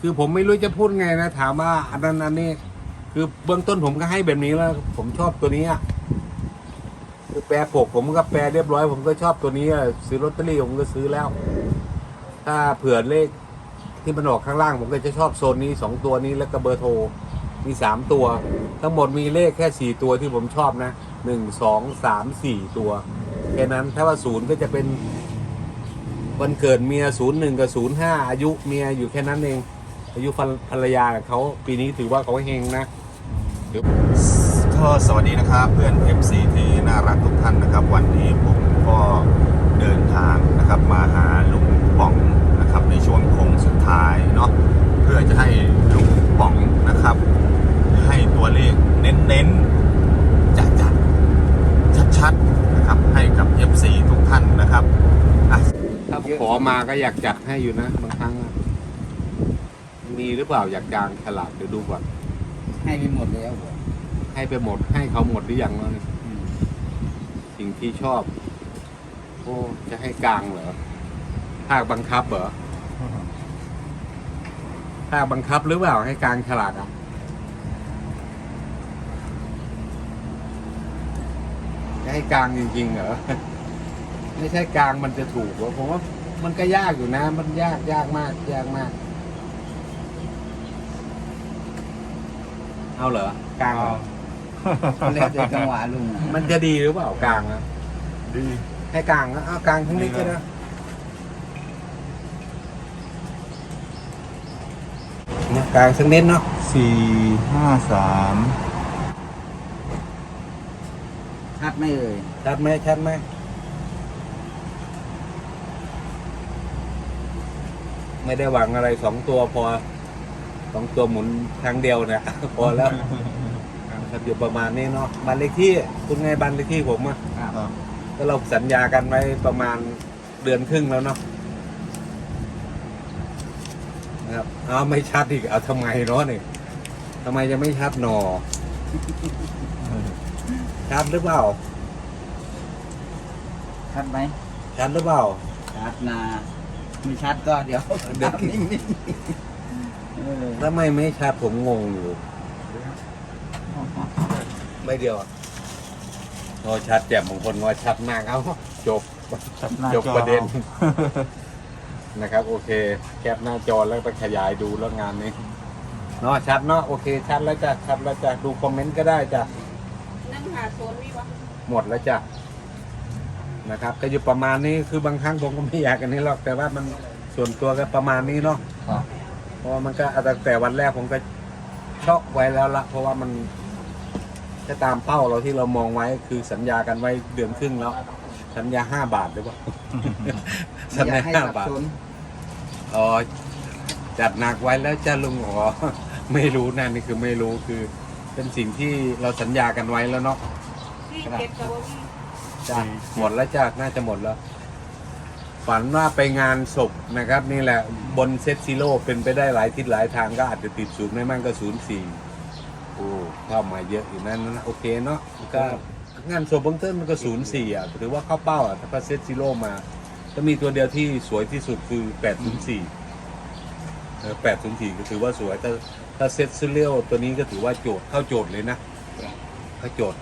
คือผมไม่รู้จะพูดไงนะ ถามว่าอันนั้นอันนี้ คือเบื้องต้นผมก็ให้แบบนี้แล้ว ผมชอบตัวนี้อะคือแปรปกผมก็แปรเรียบร้อย ผมก็ชอบตัวนี้อะซื้อลอตเตอรี่ผมก็ซื้อแล้ว ถ้าเผื่อเลขที่มันออกข้างล่าง ผมก็จะชอบโซนนี้สองตัวนี้แล้วก็เบอร์โทรมีสามตัว ทั้งหมดมีเลขแค่สี่ตัวที่ผมชอบนะหนึ่งสองสามสี่ตัวแค่นั้นถ้าว่าศูนย์ก็จะเป็นวันเกิดเมียศูนย์หนึ่งกับศูนย์ห้าอายุเมียอยู่แค่นั้นเอง อายุภรรยาเขาปีนี้ถือว่าเขาเฮงนะเดี๋ยวก็สวัสดีนะครับเพื่อน FC ที่น่ารักทุกท่านนะครับ วันนี้ผมก็เดินทางนะครับมาหาลุงป๋องนะครับในช่วงโค้งสุดท้ายเนาะเพื่อจะให้ลุงป๋องนะครับ ให้ตัวเลขเน้นๆจัดจัดๆชัดๆนะครับให้กับ FC ทุกท่านนะครับอะถ้าขอมาก็อยากจัดให้อยู่นะบางครั้งอะมี หรือเปล่าอยากจางฉลาดเดี๋ยวดูก่อน ให้ไปหมดแล้วเหรอให้ไปหมด ให้เขาหมดหรือยังแล้วเนี่ยสิ่งที่ชอบ โอ้จะให้กลางเหรอภาคบังคับเหรอภาคบังคับหรือเปล่าให้กลางฉลาดอะจะให้กลางจริงๆเหรอ ไม่ใช่กลางมันจะถูกเหรอผมว่ามันก็ยากอยู่นะ มันยากยากมาก ยากมาก เอาเหรอกลางเหรอแล้วแต่จังหวะลุงอะมันจะดีหรือเปล่ากลางนะดีให้กลางนะเอากลางทั้งนี้ก็ได้นะกลางสักนิดเนาะสี่ห้าสามชัดไหม่เอ่ยชัดไหมชัดไหมไม่ได้หวังอะไรสองตัวพอ สองตัวหมุนทางเดียวเนี่ย พอแล้วครับอยู่ประมาณนี้เนาะบ้านเลขที่คุณไงบ้านเลขที่ผมอะครับก็เราสัญญากันไว้ประมาณเดือนครึ่งแล้วเนาะนะครับเอาไม่ชัดอีกเอาทำไมเนาะนี่ทำไมจะไม่ชัดหนอชัดหรือเปล่าชัดไหมชัดหรือเปล่าชัดนาไม่ชัดก็เดี๋ยวเดี๋ยวนิ่งๆ เออถ้าไม่ไม่ชัดผมงงอยู่ ไม่เดียวอะโอ้ชัดแจ่มบางคนว่าชัดมากเอาจบจบประเด็น นะครับ โอเค แคปหน้าจอแล้วไปขยายดูแล้วงานนี้เนาะชัดเนาะโอเค ชัดแล้วจ้ะชัดแล้วจ้ะดูคอมเมนต์ก็ได้จ้ะนั่งหาโซนนี่วะหมดแล้วจ้ะนะครับก็อยู่ประมาณนี้คือบางครั้งผมก็ไม่อยากกันนี้หรอกแต่ว่ามันส่วนตัวก็ประมาณนี้เนาะครับ เพราะว่ามันก็ตั้งแต่วันแรกผมก็ช็อกไว้แล้วละเพราะว่ามันก็ตามเป้าเราที่เรามองไว้คือสัญญากันไว้เดือนครึ่งแล้ว สัญญาห้าบาทหรือเปล่าสัญไม่อญายากให้ห้าสับบาทสนอ๋อจัดหนักไว้แล้วจ้าลุงอ๋อไม่รู้นะนี่คือไม่รู้คือ เป็นสิ่งที่เราสัญญากันไว้แล้วเนาะที่เก็บกับว่าพี่จ้ะหมดแล้วจ้าน่าจะหมดแล้ว ฝันว่าไปงานศพนะครับ นี่แหละบนเซตซิโร่เป็นไปได้หลายทิศหลายทางก็อาจจะติดศูนย์ไม่มั่งก็ศูนย์สี่โอ้เข้ามาเยอะอยู่นั่นนะโอเคเนาะก็งานศพเบื้องต้นมันก็ศูนย์สี่อะถือว่าเข้าเป้าอะถ้าเซตซิโร่มาก็มีตัวเดียวที่สวยที่สุดคือแปดศูนย์สี่แปดศูนย์สี่ก็ถือว่าสวยแต่ถ้าเซตซิโร่ตัวนี้ก็ถือว่าโจทย์เข้าโจทย์เลยนะเข้าโจทย์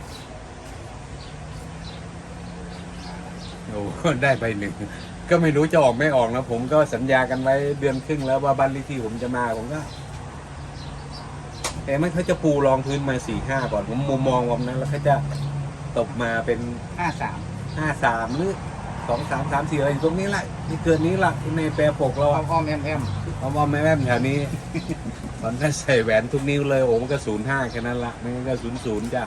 โอ้ได้ไปหนึ่ง ก็ไม่รู้จะออกไม่ออกนะผมก็สัญญากันไว้เดือนครึ่งแล้วว่าบ้านเลขที่ผมจะมาผมก็แต่ไม่เขาจะปูรองพื้นมาสี่ห้าก่อนผมมุมมองผมนะแล้วเขาจะตกมาเป็นห้าสามห้าสามหรือสองสามสามสี่อะไรอยู่ตรงนี้แหละที่เกินนี้ละในแปรปกเราอ้อมอ้อมแอมแอมเอามอมแม่แม่แถวนี้ ตอนนั้นใส่แหวนทุกนิ้วเลยโอ้มันก็ศูนย์ห้าแค่นั้นละไม่งั้นก็ศูนย์ศูนย์จ้ะ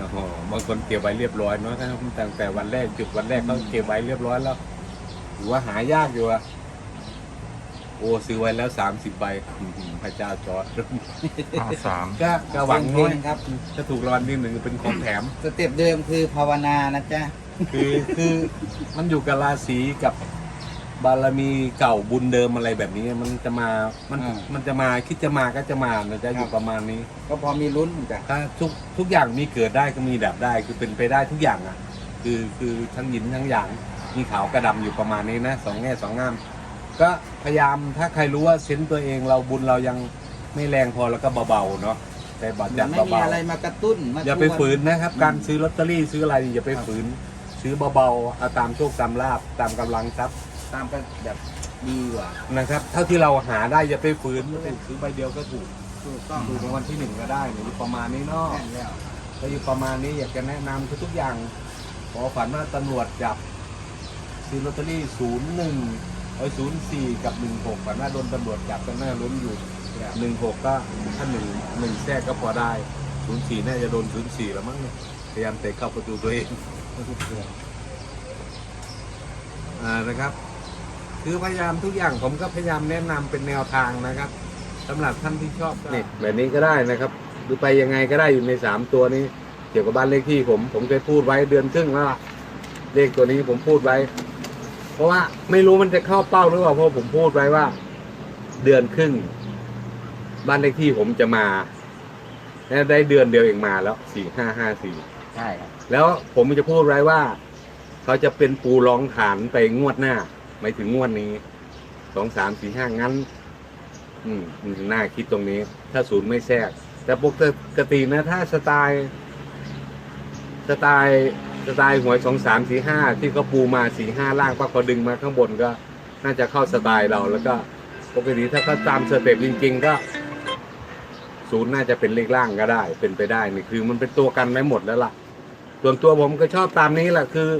โอ้โหบางคนเก็บไว้เรียบร้อยเนาะถ้าตั้งแต่วันแรกจุดวันแรกเขาเก็บไว้เรียบร้อยแล้วถือว่าหายากอยู่อะโอ้ซื้อไว้แล้วสามสิบใบอื้อหือพระเจ้าจอร์ดห้าสามก็ก็หวังน้นี้อยครับ ถ้าถูกรางวัลที่หนึ่งเป็นของแถม สเต็ปเดิมคือภาวนานะจ๊ะ คือคือมันอยู่กับราศีกับ บารมีเก่าบุญเดิมอะไรแบบนี้มันจะมา มันมันจะมาคิดจะมาก็จะมานะจะอยู่ประมาณนี้ก็พอมีลุ้นจ้ะถ้าทุกทุกอย่างมีเกิดได้ก็มีดับได้คือเป็นไปได้ทุกอย่างอะ คือคือทั้งหยินทั้งอย่างมีขาวกระดำอยู่ประมาณนี้นะสองแง่สองงาม ก็พยายามถ้าใครรู้ว่าเซนส์ตัวเองเราบุญเรายังไม่แรงพอแล้วก็เบาๆเนาะแต่บาจัดไม่มีเบาอะไรมากระตุ้นมาๆอย่าไปชวน ฝืนนะครับ การซื้อลอตเตอรี่ซื้ออะไรอย่าไปฝืน ซื้อเบาๆเอาตามโชคตามลาบตามกำลังทรัพย์ ตามกันแบบดีกว่านะครับ เท่าที่เราหาได้อย่าไปฝืนไม่ซื้อใบเดียวก็ถูกถูกต้องถูกในวันที่หนึ่งก็ได้หรือประมาณนี้เนาะแน่นแล้วก็อยู่ประมาณนี้อยากจะแนะนำทุกๆอย่าง ขอฝันว่าตำรวจจับซื้อลอตเตอรี่ศูนย์หนึ่งเอ้ยศูนย์สี่กับหนึ่งหกฝันว่าโดนตำรวจจับกันหน้าล้มอยู่หนึ่งหกก็ถ้าหนึ่งหนึ่งแทรกก็พอได้ศูนย์สี่น่าจะโดนศูนย์สี่แล้วมั้งเนี่ยพยายามเตะเข้าประตูตัวเองอ่านะครับ คือพยายามทุกอย่างผมก็พยายามแนะนำเป็นแนวทางนะครับสำหรับท่านที่ชอบนี่แบบนี้ก็ได้นะครับหรือไปยังไงก็ได้อยู่ในสามตัวนี้ เกี่ยวกับบ้านเลขที่ผม ผมเคยพูดไว้เดือนครึ่งแล้วล่ะเลขตัวนี้ผมพูดไว้ เพราะว่าไม่รู้มันจะเข้าเป้าหรือเปล่าเพราะผมพูดไว้ว่า เดือนครึ่ง บ้านเลขที่ผมจะมาแล้วได้เดือนเดียวเองมาแล้วสี่ห้าห้าสี่ ใช่ครับ แล้วผมจะพูดไว้ว่า เขาจะเป็นปูรองฐานไปงวดหน้า หมายถึงงวดนี้สองสามสี่ห้างั้น อืมมันน่าคิดตรงนี้ ถ้าศูนย์ไม่แทรก แต่ปกตินะ ถ้าสไตล์สไตล์สไตล์หวยสองสามสี่ห้าที่เขาปูมาสี่ห้าล่างว่าเขาดึงมาข้างบนก็ น่าจะเข้าสไตล์เราแล้วก็ปกติถ้าเขาตามสเต็ปจริง ๆ ก็ศูนย์น่าจะเป็นเลขล่างก็ได้ เป็นไปได้นี่คือ มันเป็นตัวกันไว้หมดแล้วล่ะ ส่วนตัวผมก็ชอบตามนี้แหละคือ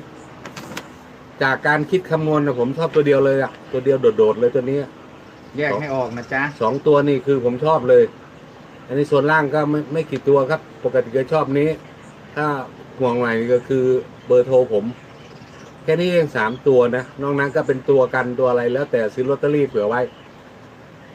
จากการคิดคำนวณนะผมชอบตัวเดียวเลยอะตัวเดียวโดดๆเลยตัวนี้ แยกให้ออกนะจ๊ะ สองตัวนี่คือผมชอบเลย อันนี้ส่วนล่างก็ไม่ไม่กี่ตัวครับ ปกติก็ชอบนี้ ถ้าห่วงหน่อยก็คือเบอร์โทรผม แค่นี้เองสามตัวนะ นอกนั้นก็เป็นตัวกันตัวอะไรแล้วแต่ซื้อลอตเตอรี่เผื่อไว้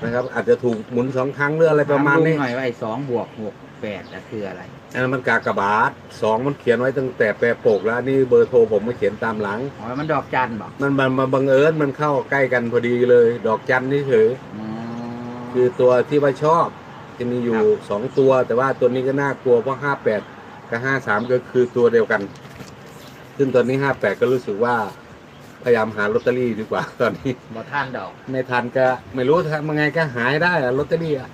นะครับ อาจจะถูกหมุนสองครั้งหรืออะไรประมาณนี้ถลุงหน่อยว่าไอ้สองบวกหกแปดนะคืออะไร อันนั้นมันกากบาทสองมันเขียนไว้ตั้งแต่แปรโปกแล้วนี่เบอร์โทรผมมาเขียนตามหลัง อ๋อ มันดอกจันบอกมันมันมาบังเอิญมันเข้าใกล้กันพอดีเลย ดอกจันนี่เฉยอ๋อคือตัวที่ว่าชอบจะมีอยู่ครับสองตัว แต่ว่าตัวนี้ก็น่ากลัวเพราะห้าแปดกับห้าสามก็คือตัวเดียวกัน ซึ่งตอนนี้ห้าแปดก็รู้สึกว่า พยายามหาลอตเตอรี่ดีกว่า ตอนนี้บอท่านดอก ไม่ทันก็ไม่รู้ทำยังไงก็หายได้อะลอตเตอรี่อะ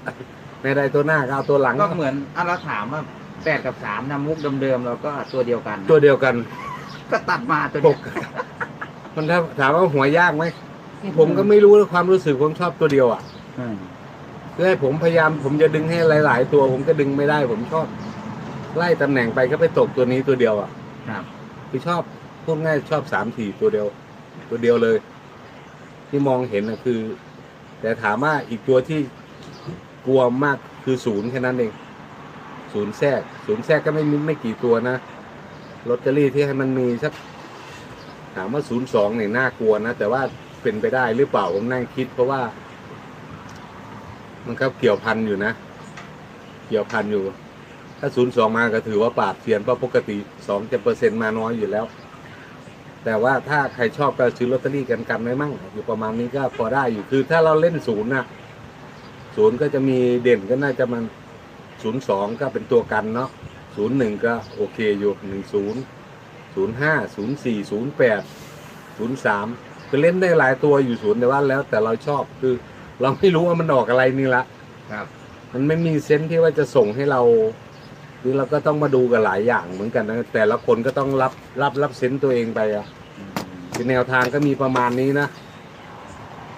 ไม่ได้ตัวหน้าก็เอาตัวหลัง ก็เหมือนอะเราถามว่าแปดกับสามนะมุกเดิมๆเราก็ตัวเดียวกันนะตัวเดียวกันก็ตัดมาตัวหเดียกวมันถ้าถามว่าหัวยากไหมผมก็ไม่รู้นะความรู้สึกผมชอบตัวเดียวอะอืมคือให้ผมพยายามผมจะดึงให้หลาย ๆ ตัวผมก็ดึงไม่ได้ ผมชอบ ไล่ตำแหน่งไปก็ไปตกตัวนี้ตัวเดียวอะ ครับ คือชอบพูดง่ายชอบสามสี่ตัวเดียว ตัวเดียวเลย ที่มองเห็นนะคือ แต่ถามว่าอีกตัวที่กลัวมากคือศูนย์แค่นั้นเองศูนย์แทรกศูนย์แทรกก็ไม่มีไม่กี่ตัวนะลอตเตอรี่ที่ให้มันมีสักถามว่าศูนย์สองเนี่ยน่ากลัวนะ แต่ว่าเป็นไปได้หรือเปล่าผมนั่งคิด เพราะว่า มันครับเกี่ยวพันอยู่นะ เกี่ยวพันอยู่ ถ้าศูนย์สองมาก็ถือว่าปราบเซียนเพราะปกติสองจะเปอร์เซ็นต์มาน้อยอยู่แล้ว แต่ว่าถ้าใครชอบก็ซื้อลอตเตอรี่กันกันไว้มั่งอยู่ประมาณนี้ก็พอได้อยู่คือ ถ้าเราเล่นศูนย์นะศูนย์ก็จะมีเด่นก็น่าจะมันศูนย์สองก็เป็นตัวกันเนาะศูนย์หนึ่งก็โอเคอยู่หนึ่งศูนย์ศูนย์ห้าศูนย์สี่ศูนย์แปดศูนย์สามคือเล่นได้หลายตัวอยู่ศูนย์แต่ว่าแล้ว แต่เราชอบคือ เราไม่รู้ว่ามันออกอะไรนี่ละครับ มันไม่มีเซนส์ที่ว่าจะส่งให้เรา หรือเราก็ต้องมาดูกันหลายอย่างเหมือนกันนะแต่ละคนก็ต้องรับรับรับเซนส์ตัวเองไปอะอืมคือแนวทางก็มีประมาณนี้นะ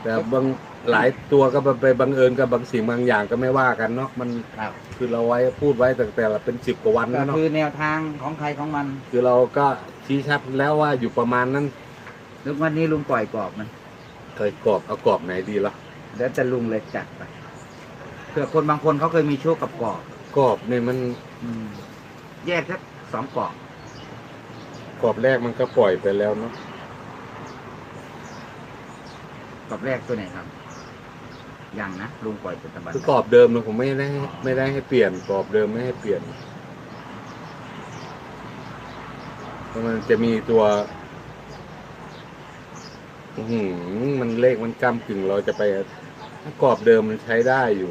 แต่บางหลายตัวก็ไปบังเอิญกับบางสิ่งบางอย่างก็ไม่ว่ากันเนาะมันครับคือเราไว้พูดไว้ตั้งแต่ละเป็นสิบกว่าวันก็แล้วเนาะคือแนวทางของใครของมันคือเราก็ชี้ชัดแล้วว่าอยู่ประมาณนั้นลุงวันนี้ลุงปล่อยกรอบมันเคยกรอบเอากรอบไหนดีละแล้วแต่ลุงเลยจัดไปเผื่อคนบางคนเขาเคยมีโชคกับกรอบ กรอบเนี่ยมันอืมแยกสักสองกรอบกรอบแรกมันก็ปล่อยไปแล้วเนาะกรอบแรกตัวไหนครับ ยังนะลุงปล่อยเป็นตะบันคือกรอบเดิมเนี่ยผมไม่ได้ไม่ได้ให้เปลี่ยนกรอบเดิมไม่ให้เปลี่ยนเพราะมันจะมีตัวอื้อหือมันเลขมันกำกึ่งเราจะไปถ้ากรอบเดิมมันใช้ได้อยู่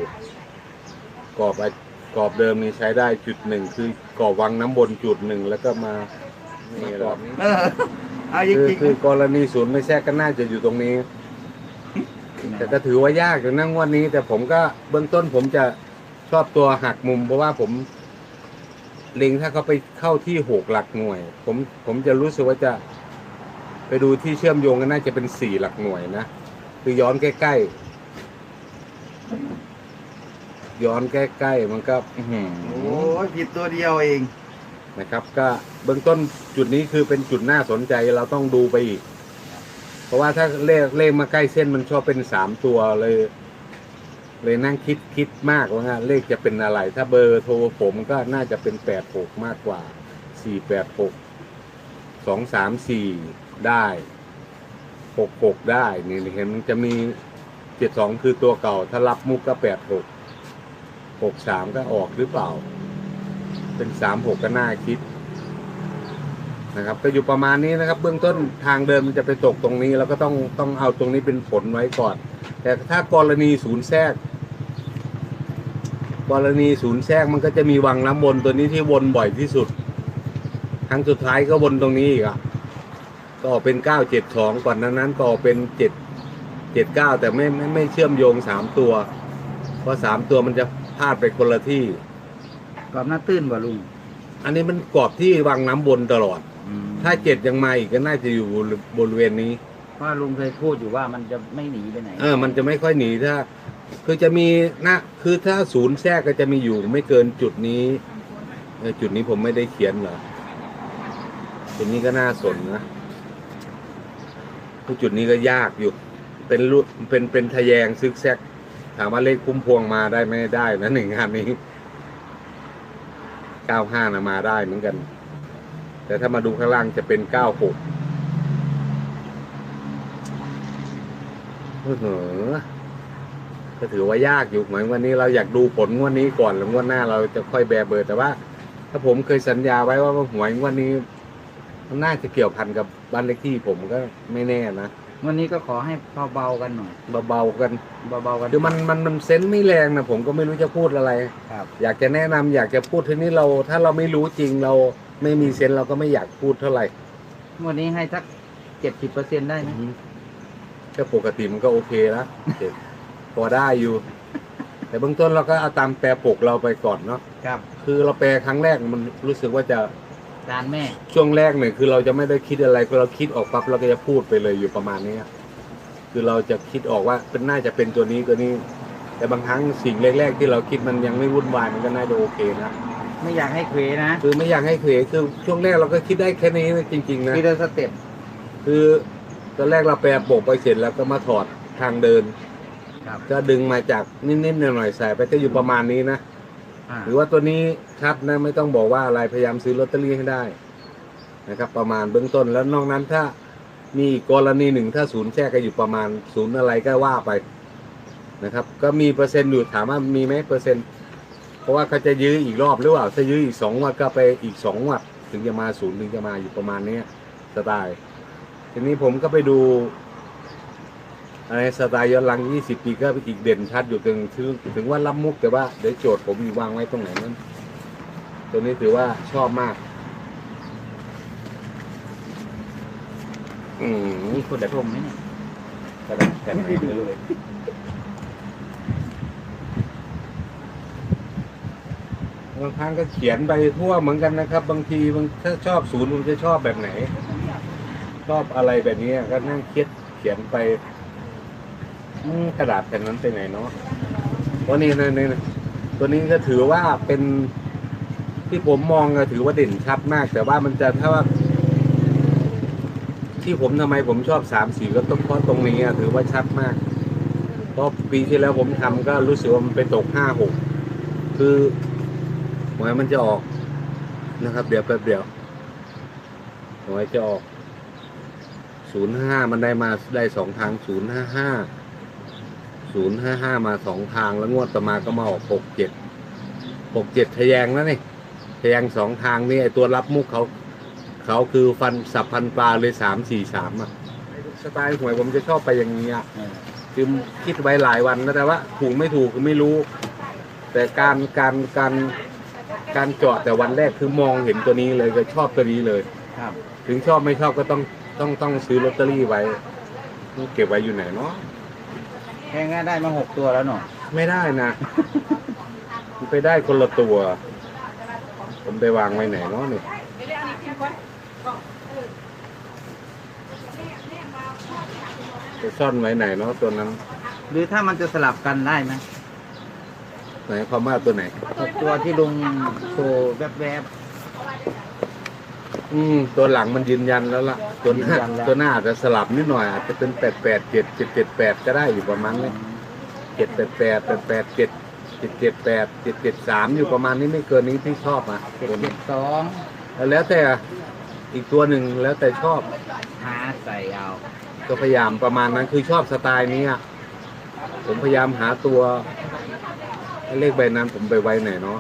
กรอบอะ กรอบเดิมนี่ใช้ได้จุดหนึ่งคือกรอบวังน้ำบนจุดหนึ่งแล้วก็มานี่แหละเออเอาจคือริงคือกรณีศูนย์ไม่แทรกก็น่าจะอยู่ตรงนี้ ๆแต่ก็ถือว่ายากอยู่นั่งวันนี้ แต่ผมก็เบื้องต้นผมจะชอบตัวหักมุม เพราะว่าผมเล็งถ้าเขาไปเข้าที่หกหลักหน่วย ผมผมจะรู้สึกว่าจะ ไปดูที่เชื่อมโยงกันน่าจะเป็นสี่หลักหน่วยนะคือย้อนใกล้ๆ ย้อนใกล้ๆมันก็อื้อหือโอ้ยผิดตัวเดียวเองนะครับ ก็เบื้องต้นจุดนี้คือเป็นจุดน่าสนใจเราต้องดูไปอีก เพราะว่าถ้าเลขเลขมาใกล้เส้นมันชอบเป็นสามตัวเลย เลยนั่งคิดคิดมากว่าเลขจะเป็นอะไร ถ้าเบอร์โทรผมก็น่าจะเป็นแปดหกมากกว่าสี่แปดหกสองสามสี่ได้หกหกได้นี่เห็นมันจะมีเจ็ดสองคือตัวเก่า ถ้ารับมุกก็แปดหก หกสามก็ออกหรือเปล่า เป็นสามหกก็น่าคิดนะครับ ก็อยู่ประมาณนี้นะครับ เบื้องต้นทางเดินมันจะไปตกตรงนี้แล้วก็ต้องต้องเอาตรงนี้เป็นผลไว้ก่อน แต่ถ้ากรณีศูนย์แทรก กรณีศูนย์แทรกมันก็จะมีวังน้ำวนตัวนี้ที่วนบ่อยที่สุด ครั้งสุดท้ายก็วนตรงนี้อีกอะก็ออกเป็นเก้าเจ็ดสองก่อนนั้นนั้นก็ออกเป็นเจ็ดเจ็ดเก้าแต่ไม่ไม่ไม่เชื่อมโยงสามตัว เพราะสามตัวมันจะ พลาดไปคนละที่ กรอบหน้าตื้นบ่ลุงอันนี้มันกรอบที่วังน้ำวนตลอด อืมถ้าเจ็ดยังมาอีกก็น่าจะอยู่บริเวณนี้ เพราะลุงเคยพูดอยู่ว่ามันจะไม่หนีไปไหนเออ มันจะไม่ค่อยหนีถ้า คือจะมีนะคือถ้าศูนย์แทรกก็จะมีอยู่ไม่เกินจุดนี้เออจุดนี้ผมไม่ได้เขียนเหรอจุดนี้ก็น่าสนนะคือจุดนี้ก็ยากอยู่ เป็นรูเป็นเป็นทะแยงซึกแซก ถามว่าเลขคุ้มพวงมาได้ไหม่ได้นะหนึ่งงานนี้เก้าห้านะมาได้เหมือนกัน แต่ถ้ามาดูข้างล่างจะเป็นเก้าหกเออก็ถือว่ายากอยู่เหมือนวันนี้เราอยากดูผลงวดนี้ก่อนแล้วงวดหน้าเราจะค่อยแบเบอร์ แต่ว่า ถ้าผมเคยสัญญาไว้ว่าหวยงวดนี้มันน่าจะเกี่ยวพันกับบ้านเลขที่ผมก็ไม่แน่นะ วันนี้ก็ขอให้เบาๆกันหน่อยเบาๆกันเบาๆกันคือมันมันมันเซนส์ไม่แรงนะผมก็ไม่รู้จะพูดอะไร ครับ อยากจะแนะนำอยากจะพูดทีนี้เรา ถ้าเราไม่รู้จริงเราไม่มีเซนส์เราก็ไม่อยากพูดเท่าไหร่วันนี้ให้สักเจ็ดสิบเปอร์เซ็นได้ไหมก็ปกติมันก็โอเคแล้วพอได้อยู่ แต่เบื้องต้นเราก็เอาตามแปรปกเราไปก่อนเนาะครับ คือเราแปลครั้งแรกมันรู้สึกว่าจะ จานแม่ ช่วงแรกเนี่ยคือเราจะไม่ได้คิดอะไรคือเราคิดออกปั๊บเราก็จะพูดไปเลยอยู่ประมาณนี้คือเราจะคิดออกว่าเป็นน่าจะเป็นตัวนี้ตัวนี้ แต่บางครั้งสิ่งแรก ๆ ที่เราคิดมันยังไม่วุ่นวายมันก็น่าจะโอเคนะไม่อยากให้เควนะคือไม่อยากให้เขวคือช่วงแรกเราก็คิดได้แค่นี้นะจริงๆนะทีละสเต็ปคือตอนแรกเราแปลปกไปเสร็จแล้วก็มาถอดทางเดินครับก็ดึงมาจากนิดๆหน่อยๆใส่ไปก็อยู่ประมาณนี้นะ อ่า หรือว่าตัวนี้ชัดนะไม่ต้องบอกว่าอะไรพยายามซื้อลอตเตอรี่ให้ได้นะครับ ประมาณเบื้องต้นแล้วนอกนั้นถ้ามีอีกกรณีหนึ่งถ้าศูนย์แทรกก็อยู่ประมาณศูนย์อะไรก็ว่าไปนะครับ ก็มีเปอร์เซ็นต์อยู่ถามว่ามีไหมเปอร์เซ็นต์เพราะว่าเขาจะยื้ออีกรอบหรือเปล่าถ้ายื้ออีกสองงวัดก็ไปอีกสองงวัดถึงจะมาศูนย์ถึงจะมาอยู่ประมาณเนี้ยสไตล์ทีนี้ผมก็ไปดู อะไรสไตล์ย้อนหลัง 20 ปีก็อีกเด่นชัดอยู่ถึงถึงถึงว่ารับมุกแต่ว่าเดี๋ยวโจทย์ผมอยู่วางไว้ตรงไหนนั้น ตัวนี้ถือว่าชอบมาก อืมมีคนชมไหมเนี่ยกระดาษแผ่นไหนไม่รู้เลยบางครั้งก็เขียนไปทั่วเหมือนกันนะครับ บางทีบางถ้าชอบศูนย์ผมจะชอบแบบไหน ชอบอะไรแบบนี้ก็นั่งคิดเขียนไป อืมกระดาษแผ่นนั้นไปไหนเนาะวันนี้ในในตัวนี้ก็ถือว่าเป็นที่ผมมองก็ถือว่าเด่นชัดมาก แต่ว่ามันจะถ้าว่า ที่ผมทำไมผมชอบสามสีก็ต้องเพราะตรงนี้ถือว่าชัดมากเพราะปีที่แล้วผมทำก็รู้สึกว่ามันไปตกห้าหกคือหวยมันจะออกนะครับ เดี๋ยวแป๊บเดียวหวยจะออกศูนย์ห้ามันได้มาได้สองทางศูนย์ห้าห้า ศูนย์ห้าห้ามาสองทางแล้วงวดต่อมาก็มาออกหกเจ็ดหกเจ็ดทะแยงแล้วนี่ทะแยงสองทางนี่ไอตัวรับมุกเขา เขาคือฟันสับพันปลาเลยสามสี่สามอะสไตล์หวยผมจะชอบไปอย่างนี้อะเออคือคิดไว้หลายวันนะแต่ว่า ถูกไม่ถูกคือไม่รู้ แต่การการการการเจาะแต่วันแรกคือมองเห็นตัวนี้เลยก็ชอบตัวนี้เลยครับ ถึงชอบไม่ชอบก็ต้องต้องต้องซื้อลอตเตอรี่ไว้เก็บไว้อยู่ไหนเนาะ แค่งั้นได้มาหกตัวแล้วเนาะไม่ได้นะมันไปได้คนละตัว ผมไปวางไว้ไหนเนาะนี่ไม่ได้อันนี้กินก่อนก่อนเออไปซ่อนไว้ไหนเนาะตัวนั้น หรือถ้ามันจะสลับกันได้ไหมไหนความว่าตัวไหนหกตัวที่ลุงโชว์แวบ อืมตัวหลังมันยืนยันแล้วล่ะตัวหน้ายืนยันแล้ว ตัวหน้าอาจจะสลับนิดหน่อยอาจจะเป็นแปดแปดเจ็ดเจ็ดเจ็ดแปดก็ได้อยู่ประมาณนี้เจ็ดแปดแปดแปดแปดเจ็ดเจ็ดเจ็ดแปดเจ็ดเจ็ดสามอยู่ประมาณนี้ไม่เกินนี้ที่ชอบอะๆเจ็ดตัวเจ็นี้ดสองแล้วแต่อีกตัวหนึ่งแล้วแต่ชอบหาใส่เอาก็พยายามประมาณนั้นคือชอบสไตล์นี้อะผมพยายามหาตัวเลขใบนั้นผมไปไว้ไหนเนาะ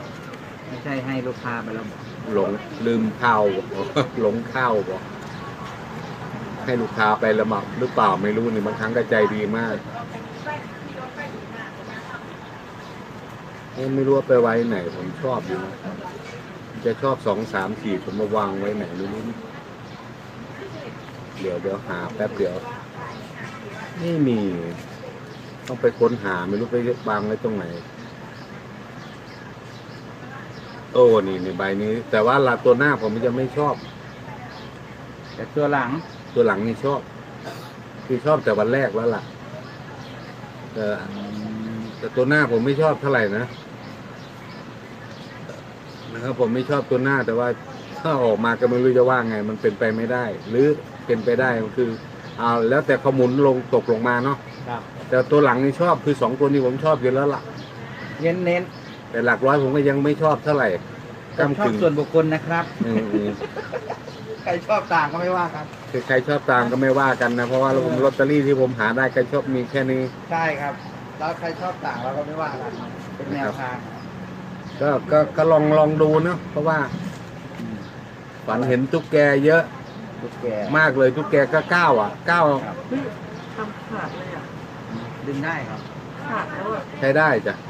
ไม่ใช่ให้ลูกค้าไปแล้วบอก หลงลืมข้าวหลงข้าวบอกให้ลูกค้าไปละหมับหรือเปล่าไม่รู้นี่บางครั้งก็ใจดีมากไม่รู้ว่าไปไว้ไหนผมชอบอยู่นะจะชอบสองสามสี่ผมมาวางไว้ไหนไม่รู้เดี๋ยวเดี๋ยวหาแป๊บเดี๋ยว ไม่มี ต้องไปค้นหาไม่รู้ไปวางไว้ตรงไหน โอ้นี่นี่ใบนี้ แต่ว่าลาตัวหน้าผมจะไม่ชอบ แต่ตัวหลัง ตัวหลังนี่ชอบ คือชอบแต่วันแรกแล้วล่ะแต่แต่ตัวหน้าผมไม่ชอบเท่าไหร่นะนะครับผมไม่ชอบตัวหน้า แต่ว่าถ้าออกมาก็ไม่รู้จะว่าไง มันเป็นไปไม่ได้ หรือเป็นไปได้มันคือเอาแล้วแต่เขาหมุนลงตกลงมาเนาะครับแต่ตัวหลังนี่ชอบคือสองตัวนี้ผมชอบอยู่แล้วล่ะ เน้นเน้น แต่หลักร้อยผมก็ยังไม่ชอบเท่าไหร่ๆกำชอบกึ่งส่วนบุคคลนะครับอืมอืมใครชอบต่างก็ไม่ว่ากันคือใครชอบตามก็ไม่ว่ากันนะ เพราะว่าผมลอตเตอรี่ที่ผมหาได้ก็ชอบมีแค่นี้ ใช่ครับ แล้วใครชอบต่างเราก็ไม่ว่ากันเป็นแนวทาง ก็ก็ก็ลองลองดูเนาะเพราะว่าฝันเห็นตุ๊กแกเยอะลูกแกมากเลยตุ๊กแกก็เก้าอะเก้าครับทำขาดเลยอะดึงได้ครับ ขาดแล้วอะใช้ได้จ้ะได้ใช้ได้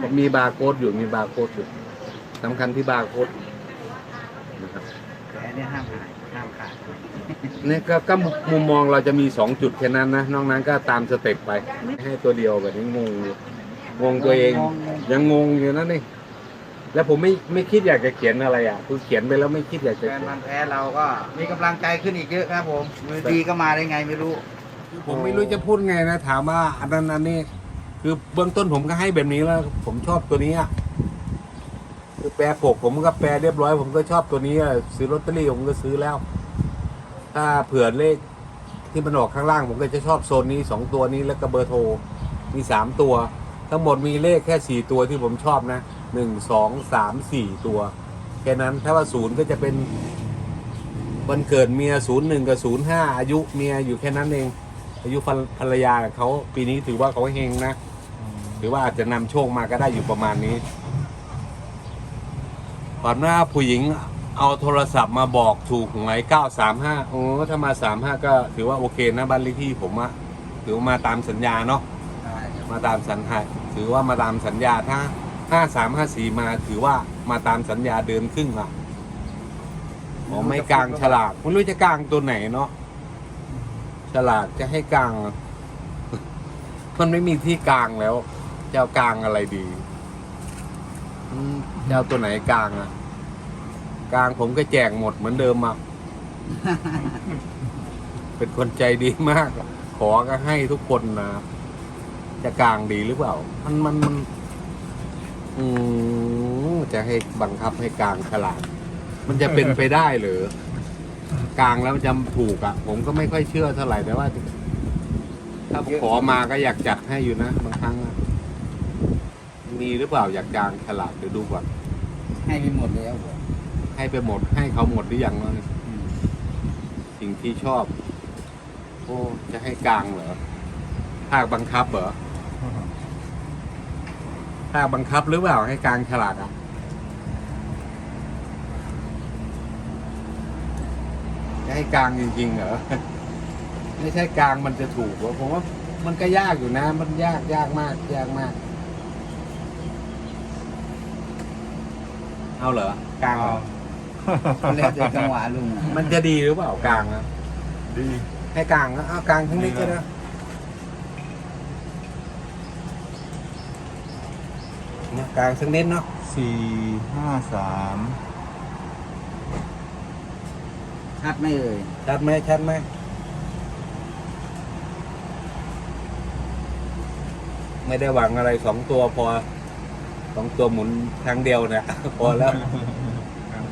ผมมีบาร์โค้ดอยู่มีบาร์โค้ดอยู่สำคัญที่บาร์โค้ดนะครับแต่อันนี้ห้ามหายห้ามขาดนี่ก็ก็มุมมองเราจะมีสองจุดแค่นั้นนะนอกนั้นก็ตามสเต็ปไป ให้ตัวเดียวแบบนี้งงอยู่งงตัวเอง ยังงงอยู่นั่นนี่แล้วผมไม่ไม่คิดอยากจะเขียนอะไรอะคือเขียนไปแล้วไม่คิดอยากจะแฟนเขียนมันธุ์แท้เราก็ มีกำลังใจขึ้นอีกเยอะครับผมมือดีก็มาได้ไงไม่รู้ ผมไม่รู้จะพูดไงนะ ถามว่าอันนั้นอันนี้ คือเบื้องต้นผมก็ให้แบบนี้แล้ว ผมชอบตัวนี้อะคือแปรปกผมก็แปรเรียบร้อย ผมก็ชอบตัวนี้อะซื้อลอตเตอรี่ผมก็ซื้อแล้ว ถ้าเผื่อเลขที่มันออกข้างล่าง ผมก็จะชอบโซนนี้สองตัวนี้แล้วก็เบอร์โทรมีสามตัว ทั้งหมดมีเลขแค่สี่ตัวที่ผมชอบนะหนึ่งสองสามสี่ตัวแค่นั้นถ้าว่าศูนย์ก็จะเป็นวันเกิดเมียศูนย์หนึ่งกับศูนย์ห้าอายุเมียอยู่แค่นั้นเอง อายุภรรยาเขาปีนี้ถือว่าเขาเฮงนะถือว่าอาจจะนำโชคมาก็ได้อยู่ประมาณนี้ก่อนหน้าผู้หญิงเอาโทรศัพท์มาบอกถูกหวยเก้าสามห้าโอ้ถ้ามาสามห้าก็ถือว่าโอเคนะบ้านเลขที่ผมอะถือว่ามาตามสัญญาเนาะมาตามสัญญาถือว่ามาตามสัญญาถ้าห้าสามห้าสี่มาถือว่ามาตามสัญญาเดินครึ่งอะผมไม่กลางฉลากไม่รู้จะกลางตัวไหนเนาะ ฉลากจะให้กลาง มันไม่มีที่กลางแล้ว จะเอากลางอะไรดีอืมจะเอาตัวไหนกลางอะกลางผมก็แจกหมดเหมือนเดิมอะเป็นคนใจดีมาก ขอก็ให้ทุกคนนะจะกลางดีหรือเปล่า มันมันมันอืมจะให้บังคับให้กลางฉลาดมันจะเป็นไปได้หรือ กลางแล้วมันจะถูกอะ ผมก็ไม่ค่อยเชื่อเท่าไหร่แต่ว่า ถ้าขอมาก็อยากจัดให้อยู่นะบางครั้งอะมีหรือเปล่าอยากกลางฉลาดเดี๋ยวดูก่อนให้ไปหมดแล้วผมให้ไปหมดให้เขาหมดหรือยังแล้วเนี่ยสิ่งที่ชอบ โอ้จะให้กลางเหรอภาคบังคับเหรอภาคบังคับหรือเปล่าให้กลางฉลาดอะ ให้กลางจริงๆเหรอไม่ใช่กลางมันจะถูกวะผมว่ามันก็ยากอยู่นะ มันยากยากมาก ยากมาก เอาเหรอกลางเหรเล่นจังหวะลุงมันจะดีหรือเปล่ากลางนะดีให้กลางนะเอากลางทั้งนี้ก็ได้นะกลางสักนิดเนาะสี่ห้าสาม ชัดไหมเอ่ยชัดไหมชัดไหมไม่ได้หวังอะไรสองตัวพอสองตัวหมุนครั้งเดียวเนี่ย พอแล้ว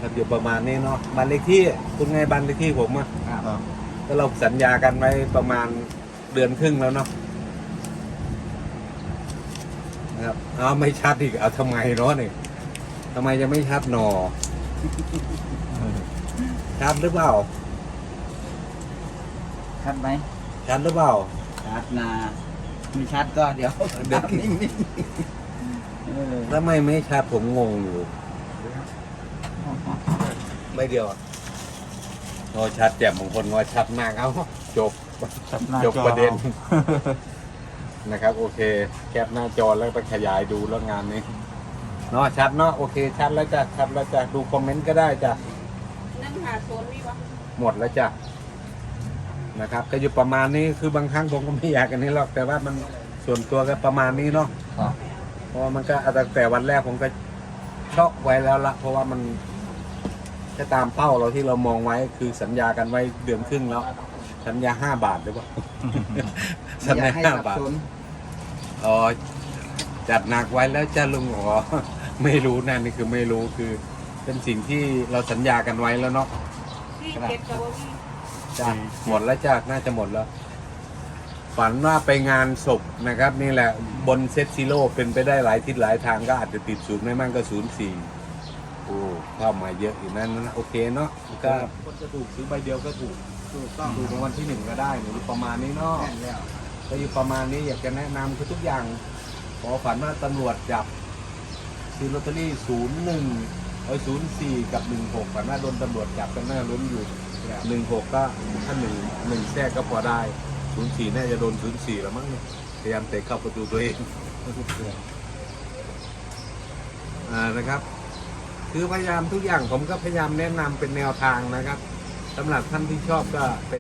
ครับอยู่ประมาณนี้เนาะบันเลขที่คุณไงบันเลขที่ผมอะครับก็เราสัญญากันไว้ประมาณเดือนครึ่งแล้วเนาะนะครับเอาไม่ชัดอีกเอาทำไมเนาะนี่ทำไมจะไม่ชัดหนอ ชัดหรือเปล่า ชัดไหมชัดหรือเปล่า ชัดนะไม่ชัดก็เดี๋ยวเดี๋ยวนิ่งๆเออถ้าไม่ไม่ชัดผมงงอยู่ ไม่เดียวอะโอ้ชัดแจ่มบางคนว่าชัดมากเอาจบชัดหน้าจบจอประเด็นนะครับ โอเค แคปหน้าจอแล้วไปขยายดูแล้วงานนี้เนาะชัดเนาะโอเค ชัดแล้วจ้ะชัดแล้วจ้ะดูคอมเมนต์ก็ได้จ้ะ นั่งหาโซนนี่วะหมดแล้วจ้ะนะครับ ก็อยู่ประมาณนี้คือบางครั้งผมก็ไม่อยากกันนี้หรอกแต่ว่ามันส่วนตัวก็ประมาณนี้เนาะครับเพราะว่ามันก็ตั้งแต่วันแรกผมก็ช็อกไว้แล้วละเพราะว่ามันก็ตามเป้าเราที่เรามองไว้คือสัญญากันไว้เดือนครึ่งแล้วสัญญาห้าบาทหรือเปล่าสัญไม่อญายากให้ห้าสับบาทสนอ๋อจัดหนักไว้แล้วจ้าลุงอ๋อไม่รู้นะนี่คือไม่รู้คือ เป็นสิ่งที่เราสัญญากันไว้แล้วเนาะที่เจ็ดกับว่าพี่จ้ะหมดแล้วจ้าน่าจะหมดแล้ว ฝันว่าไปงานศพนะครับ นี่แหละบนเซตซิโร่เป็นไปได้หลายทิศหลายทางก็อาจจะติดศูนย์ไม่มั่งก็ศูนย์สี่โอ้เข้ามาเยอะอยู่นั่นนะโอเคเนาะก็คนจะถูกซื้อใบเดียวก็ถูกถูกต้องถูกรางวัลที่หนึ่งก็ได้หรือประมาณนี้เนาะแน่นแล้วก็อยู่ประมาณนี้อยากจะแนะนำคือทุกอย่างขอฝันว่าตำรวจจับซื้อลอตเตอรี่ศูนย์หนึ่งเอ้ศูนย์สี่กับหนึ่งหกฝันว่าโดนตำรวจจับกันหน้าลุ้นอยู่หนึ่งหกก็ถ้าหนึ่งหนึ่งแทรกก็พอได้ศูนย์สี่น่าจะโดนศูนย์สี่แล้วมั้งเนี่ยพยายามเตะเข้าประตูตัวเองอ่านะครับ คือพยายามทุกอย่างผมก็พยายามแนะนำเป็นแนวทางนะครับสำหรับท่านที่ชอบก็